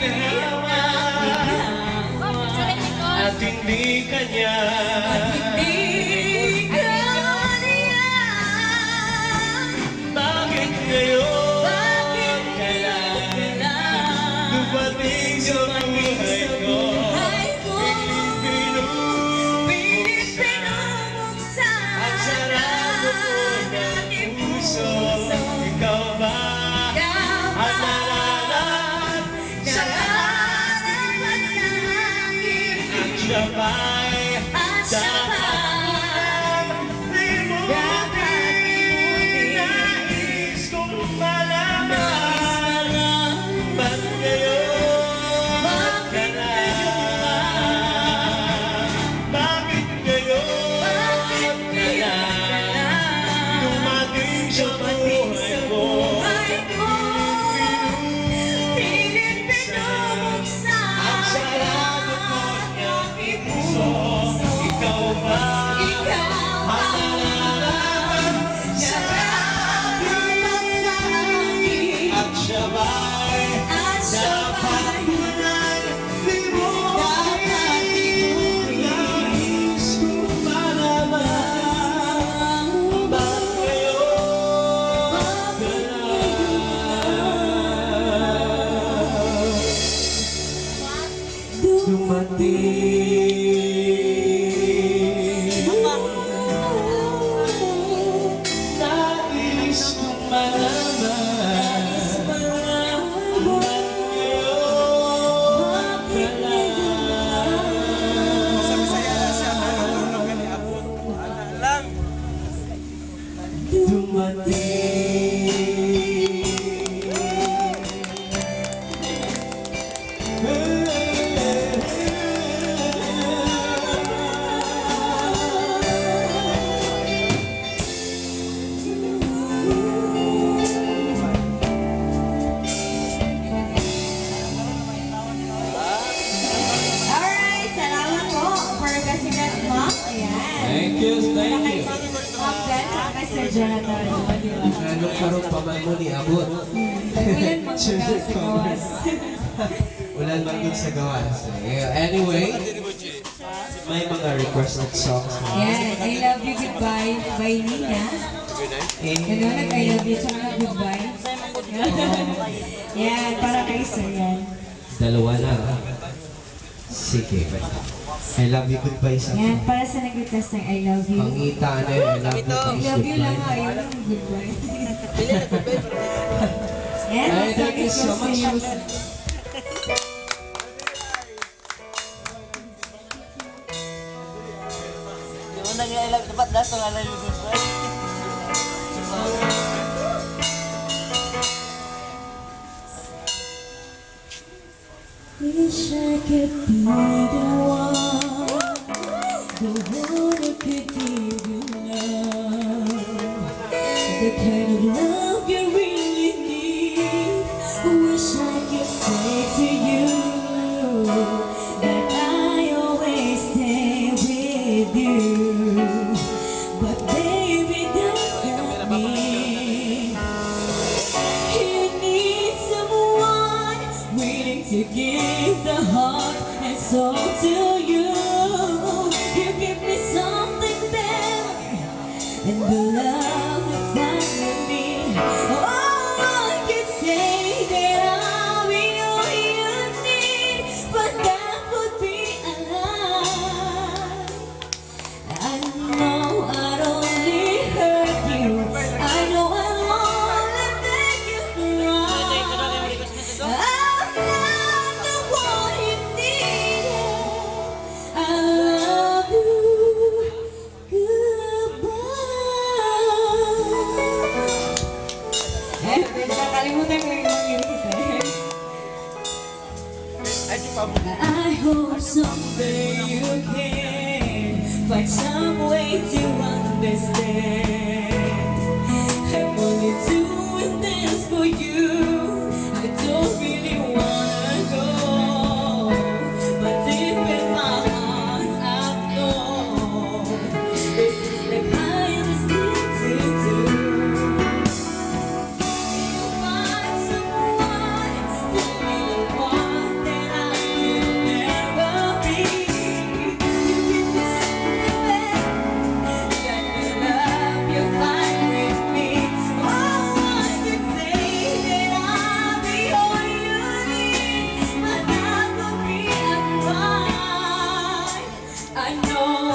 ginhawa At hindi kanya Bakit ngayon kaya Dumating sa Dumating Nais kong malaman Ba't ngayon ka na Dumating for kasigat mo. Ayan. Thank you, thank you. Ma'am Ben, saka Sir Jonathan. O, di ba? Anong karong paman mo ni Abot? Ulan mo sa gawas. Ulan sa gawas. Anyway, may mga requested songs na. Yan, I love you goodbye by Nina. Ganun, nag-I love you tsaka goodbye. Yan, para kay Sir yan. Dalawa na. Sige. I love you goodbye sa Yan, para sa nag-request ng I love you. Pangita na yun. I love you I please love you lang, goodbye. ayaw lang goodbye. Yan, Ay, thank you so much. Yung unang ilang dapat dato nga lang yung Wish I could be the one, the kind of love someday you can find some way to I know.